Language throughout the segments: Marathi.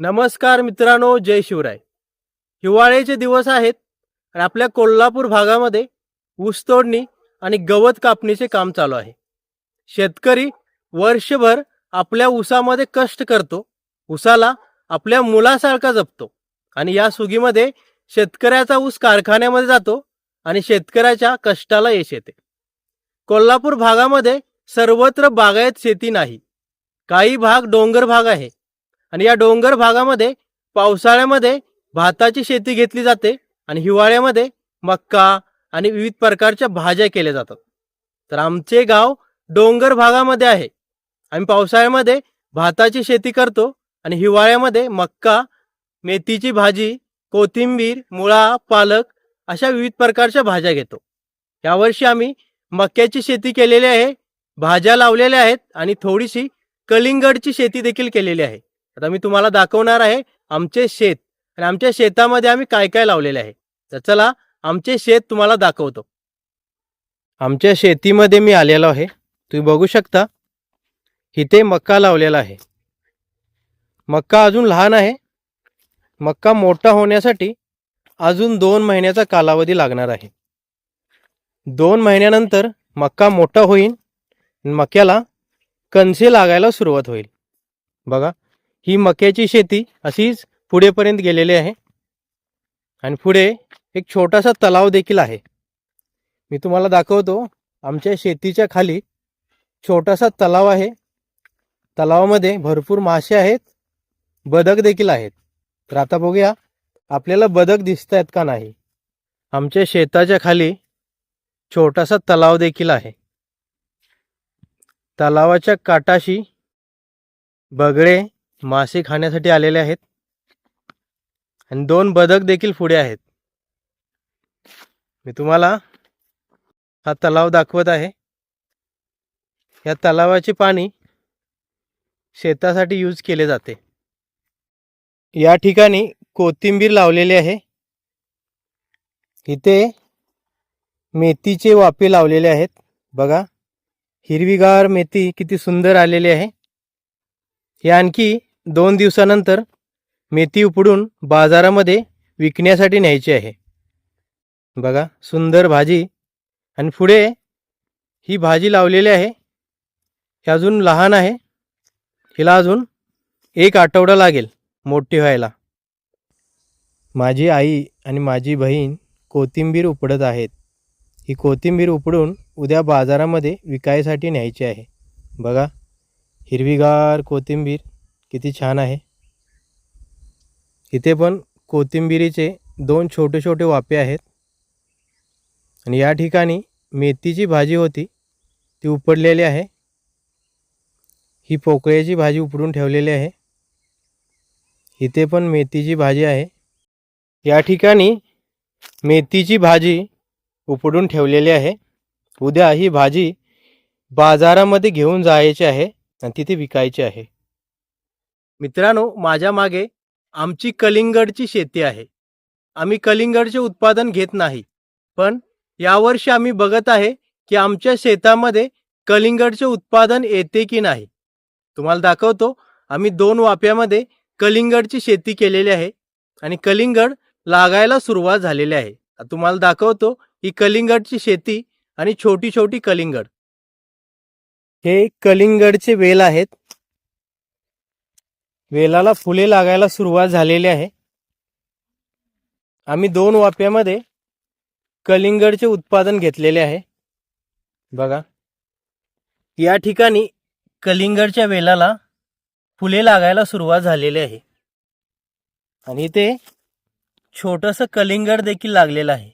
नमस्कार मित्रांनो जय शिवराय. हिवाळ्याचे दिवस आहेत आणि आपल्या कोल्हापूर भागामध्ये ऊसतोडणी आणि गवत कापणीचे काम चालू आहे. शेतकरी वर्षभर आपल्या ऊसामध्ये कष्ट करतो ऊसाला आपल्या मुलासारखा जपतो आणि या सुगीमध्ये शेतकऱ्याचा ऊस कारखान्यामध्ये जातो आणि शेतकऱ्याच्या कष्टाला यश येते. कोल्हापूर भागामध्ये सर्वत्र बागायत शेती नाही. काही भाग डोंगर भाग आहे. आणि या डोंगर भागामध्ये पावसाळ्यामध्ये भाताची शेती घेतली जाते आणि हिवाळ्यामध्ये मक्का आणि विविध प्रकारच्या भाज्या केल्या जातात. तर आमचे गाव डोंगर भागामध्ये आहे. आम्ही पावसाळ्यामध्ये भाताची शेती करतो आणि हिवाळ्यामध्ये मक्का मेथीची भाजी कोथिंबीर मुळा पालक अशा विविध प्रकारच्या भाज्या घेतो. यावर्षी आम्ही मक्याची शेती केलेली आहे भाज्या लावलेल्या आहेत आणि थोडीशी कलिंगडची शेती देखील केलेली आहे. आता मी तुम्हाला दाखवणार आहे आमचे शेत. आणि आमच्या शेतामध्ये आम्ही काय काय लावलेले आहे. तर चला आमचे शेत तुम्हाला दाखवतो. आमच्या शेतीमध्ये मी आलेलो आहे. तुम्ही बघू शकता. इथे मक्का लावलेला आहे. मक्का अजून लहान आहे. मक्का मोठा होण्यासाठी अजून दोन महिन्याचा कालावधी लागणार आहे. दोन महिन्यानंतर मक्का मोठा होईल मक्याला कणसे लागायला सुरुवात होईल. बघा ही मक्याची शेती अशीच पुढेपर्यंत गेलेली आहे. आणि पुढे एक छोटासा तलाव देखील आहे. मी तुम्हाला दाखवतो आमच्या शेतीच्या खाली छोटासा तलाव आहे. तलावामध्ये भरपूर मासे आहेत. बदक देखील आहेत. तर आता बघूया आपल्याला बदक दिसत आहेत का नाही? आमच्या शेताच्या खाली छोटासा तलाव देखील आहे. तलावाच्या काटाशी बगळे मासे खाण्यासाठी आलेले आहेत. आणि दोन बदक देखील पुढे आहेत. मी तुम्हाला हा तलाव दाखवत आहे. या तलावाचे पाणी शेतासाठी यूज केले जाते. या ठिकाणी कोथिंबीर लावलेली आहे. इथे मेथीचे वाफे लावलेले आहेत. बघा हिरवीगार मेथी किती सुंदर आलेली आहे. हे आणखी दोन दिवसानंतर मेथी उपडून बाजारामध्ये विकण्यासाठी न्यायची आहे. बघा सुंदर भाजी. आणि पुढे ही भाजी लावलेली आहे. ही अजून लहान आहे. हिला अजून एक आठवडा लागेल मोठी व्हायला. माझी आई आणि माझी बहीण कोथिंबीर उपडत आहेत. ही कोथिंबीर उपडून उद्या बाजारामध्ये विकायसाठी न्यायची आहे. बघा हिरवीगार कोथिंबीर. किती छान आहे. इथे पण कोथिंबिरीचे दोन छोटे छोटे वाफे आहेत. आणि या ठिकाणी मेथीची भाजी होती. ती उपडलेली आहे. ही पोकळ्याची भाजी उपडून ठेवलेली आहे. इथे पण मेथीची भाजी आहे. या ठिकाणी मेथीची भाजी उपडून ठेवलेली आहे. उद्या ही भाजी बाजारामध्ये घेऊन जायची आहे आणि तिथे विकायची आहे. मित्रांनो माझ्या मागे आमची कलिंगडची शेती आहे. आम्ही कलिंगडचे उत्पादन घेत नाही पण यावर्षी आम्ही बघत आहे की आमच्या शेतामध्ये कलिंगडचे उत्पादन येते की नाही. तुम्हाला दाखवतो आम्ही दोन वाफ्यामध्ये कलिंगडची शेती केलेली आहे आणि कलिंगड लागायला सुरुवात झालेली आहे. तुम्हाला दाखवतो ही कलिंगडची शेती आणि छोटी छोटी कलिंगड. हे कलिंगडचे वेल आहेत. वेलाला फुले लागायला सुरुवात झालेली आहे. आम्ही दोन वाफ्यामध्ये कलिंगडचे उत्पादन घेतलेले आहे. बघा. या ठिकाणी कलिंगडच्या वेलाला फुले लागायला सुरुवात झालेली आहे. आणि ते छोटंसं कलिंगड देखील लागलेलं आहे.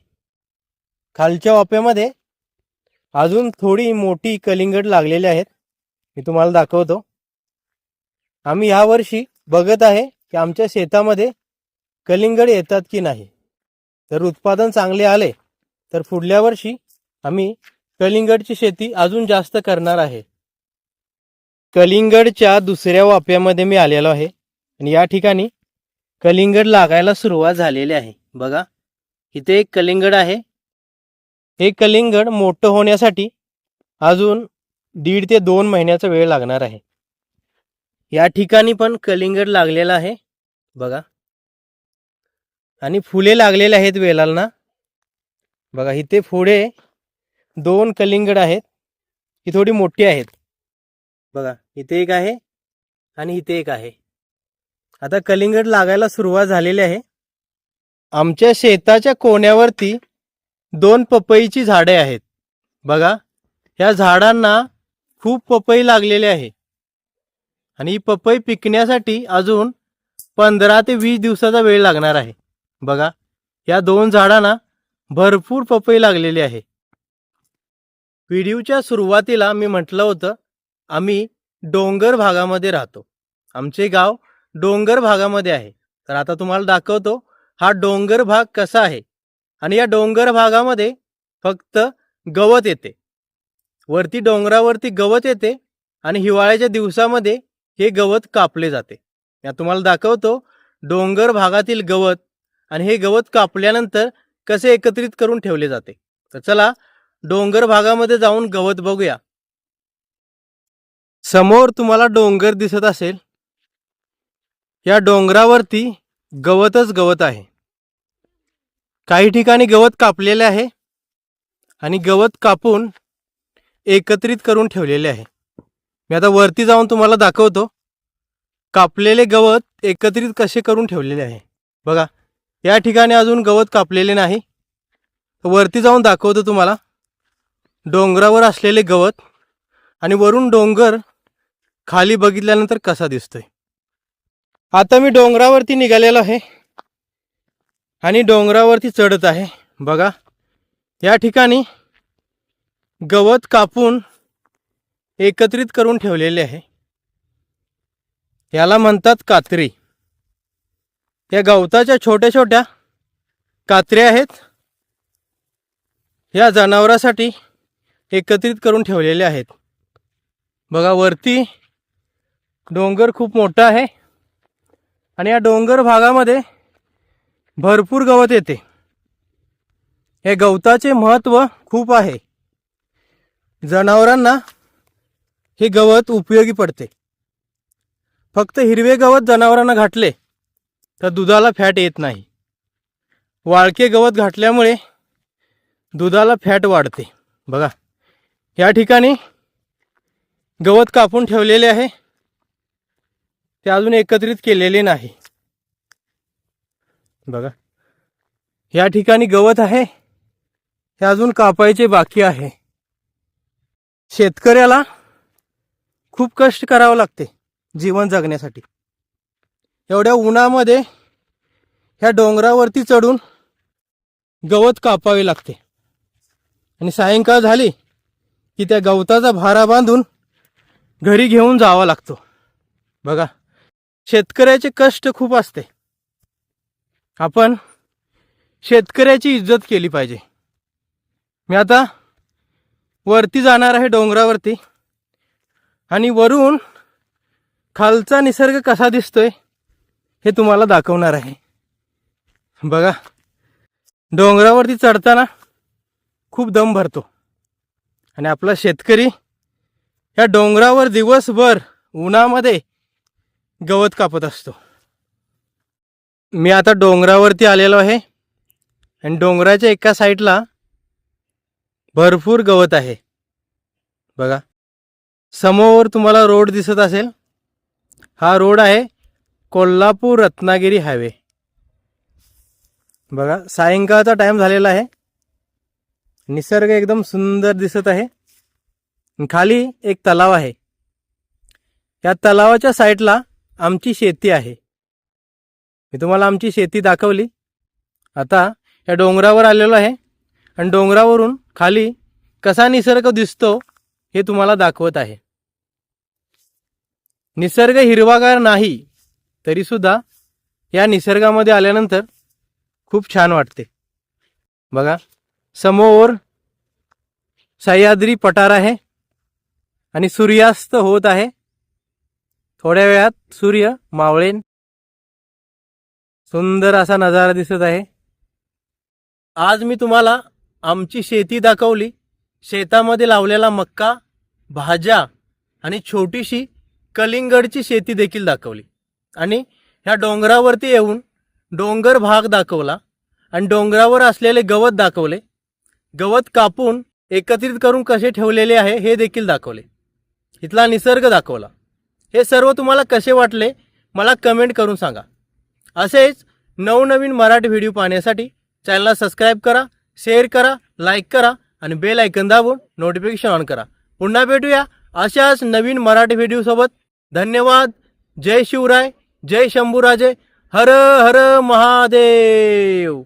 खालच्या वाप्यामध्ये अजून थोडी मोठी कलिंगड लागलेली आहेत. मी तुम्हाला दाखवतो. आम्ही यावर्षी बघत आहे की आमच्या शेतामध्ये कलिंगड येतात की नाही. तर उत्पादन चांगले आले तर पुढल्या वर्षी आम्ही कलिंगडची शेती अजून जास्त करणार आहे. कलिंगडच्या दुसऱ्या वाफ्यामध्ये मी आलेलो आहे आणि या ठिकाणी कलिंगड लागायला सुरुवात झालेली आहे. बघा इथे एक कलिंगड आहे. हे कलिंगड मोठं होण्यासाठी अजून दीड ते दोन महिन्याचा वेळ लागणार आहे. या ठिकाणी पण कलिंगड लागलेला आहे. बघा. आणि फुले लागलेले आहेत वेलांना. बघा इथे फुडे दोन कलिंगड आहेत. ही थोडी मोठी आहेत. बघा इथे एक आहे आणि इथे एक आहे. आता कलिंगड लागायला सुरुवात झालेली आहे. आमच्या शेताच्या कोण्यावरती दोन पपईची झाडे आहेत. बघा ह्या झाडांना खूप पपई लागलेले आहे. आणि पपई पिकण्यासाठी अजून पंधरा ते वीस दिवसाचा वेळ लागणार आहे. बघा या दोन झाडांना भरपूर पपई लागलेली आहे. व्हिडिओच्या सुरुवातीला मी म्हटलं होतं आम्ही डोंगर भागामध्ये राहतो. आमचे गाव डोंगर भागामध्ये आहे. तर आता तुम्हाला दाखवतो हा डोंगर भाग कसा आहे. आणि या डोंगर भागामध्ये फक्त गवत येते. वरती डोंगरावरती गवत येते आणि हिवाळ्याच्या दिवसामध्ये हे गवत कापले जाते. या तुम्हाला दाखवतो डोंगर भागातील गवत आणि हे गवत कापल्यानंतर कसे एकत्रित करून ठेवले जाते. तर चला डोंगर भागामध्ये जाऊन गवत बघूया. समोर तुम्हाला डोंगर दिसत असेल. या डोंगरावरती गवतच गवत आहे. काही ठिकाणी गवत कापलेले आहे आणि गवत कापून एकत्रित करून ठेवलेले आहे. मी आता वरती जाऊन तुम्हाला दाखवतो. कापलेले गवत एकत्रित कसे करून ठेवलेले आहे. बघा या ठिकाणी अजून गवत कापलेले नाही. वरती जाऊन दाखवतो तुम्हाला. डोंगरावर असलेले गवत आणि वरून डोंगर खाली बघितल्यानंतर कसा दिसतोय. आता मी डोंगरावरती निघालेलो आहे आणि डोंगरावरती चढत आहे. बघा या ठिकाणी गवत कापून एकत्रित करून ठेवलेले आहे. याला म्हणतात कात्री. या गवताच्या छोट्या छोट्या कात्र्या आहेत. या जनावरासाठी एकत्रित करून ठेवलेल्या आहेत. बघा वरती डोंगर खूप मोठा आहे आणि या डोंगर भागामध्ये भरपूर गवत येते. हे गवताचे महत्त्व खूप आहे. जनावरांना हे गवत उपयोगी पडते. फक्त हिरवे गवत जनावरांना घातले तर दुधाला फॅट येत नाही. वाळके गवत घातल्यामुळे दुधाला फॅट वाढते. बघा या ठिकाणी गवत कापून ठेवलेले आहे. ते अजून एकत्रित केलेले नाही. बघा या ठिकाणी गवत आहे. हे अजून कापायचे बाकी आहे. शेतकऱ्याला खूप कष्ट करावं लागते जीवन जगण्यासाठी. एवढ्या उन्हामध्ये ह्या डोंगरावरती चढून गवत कापावे लागते. आणि सायंकाळ झाली की त्या गवताचा भारा बांधून घरी घेऊन जावा लागतो. बघा शेतकऱ्याचे कष्ट खूप असते. आपण शेतकऱ्याची इज्जत केली पाहिजे. मी आता वरती जाणार आहे डोंगरावरती. आणि वरून खालचा निसर्ग कसा दिसतोय हे तुम्हाला दाखवणार आहे. बघा डोंगरावरती चढताना खूप दम भरतो. आणि आपला शेतकरी या डोंगरावर दिवसभर उन्हामध्ये गवत कापत असतो. मी आता डोंगरावरती आलेलो आहे आणि डोंगराच्या एका साईडला भरपूर गवत आहे. बघा समोर तुम्हाला रोड दिसत असेल. हा रोड आहे कोल्हापूर रत्नागिरी हायवे. बघा सायंकाळचा टाईम झालेला आहे. निसर्ग एकदम सुंदर दिसत आहे. खाली एक तलाव आहे. या तलावाच्या साईडला आमची शेती आहे. मी तुम्हाला आमची शेती दाखवली. आता या डोंगरावर आलेलो आहे. आणि डोंगरावरून खाली कसा निसर्ग दिसतो हे तुम्हाला दाखवत आहे. निसर्ग हिरवागार नाही तरीसुद्धा या निसर्गामध्ये आल्यानंतर खूप छान वाटते. बघा समोर सह्याद्री पठार आहे आणि सूर्यास्त होत आहे. थोड्या वेळात सूर्य मावळेन. सुंदर असा नजारा दिसत आहे. आज मी तुम्हाला आमची शेती दाखवली. शेतामध्ये लावलेला मक्का भाज्या आणि छोटीशी कलिंगडची शेती देखील दाखवली. आणि ह्या डोंगरावरती येऊन डोंगर भाग दाखवला आणि डोंगरावर असलेले गवत दाखवले. गवत कापून एकत्रित करून कसे ठेवलेले आहे हे देखील दाखवले. इथला निसर्ग दाखवला. हे सर्व तुम्हाला कसे वाटले मला कमेंट करून सांगा. असेच नवनवीन मराठी व्हिडिओ पाहण्यासाठी चॅनलला सबस्क्राईब करा शेअर करा लाईक करा आणि बेल ऐकन दाबून नोटिफिकेशन ऑन करा. पुन्हा भेटूया अशाच नवीन मराठी व्हिडिओसोबत धन्यवाद. जय शिवराय. जय शंभूराजे. हर हर महादेव.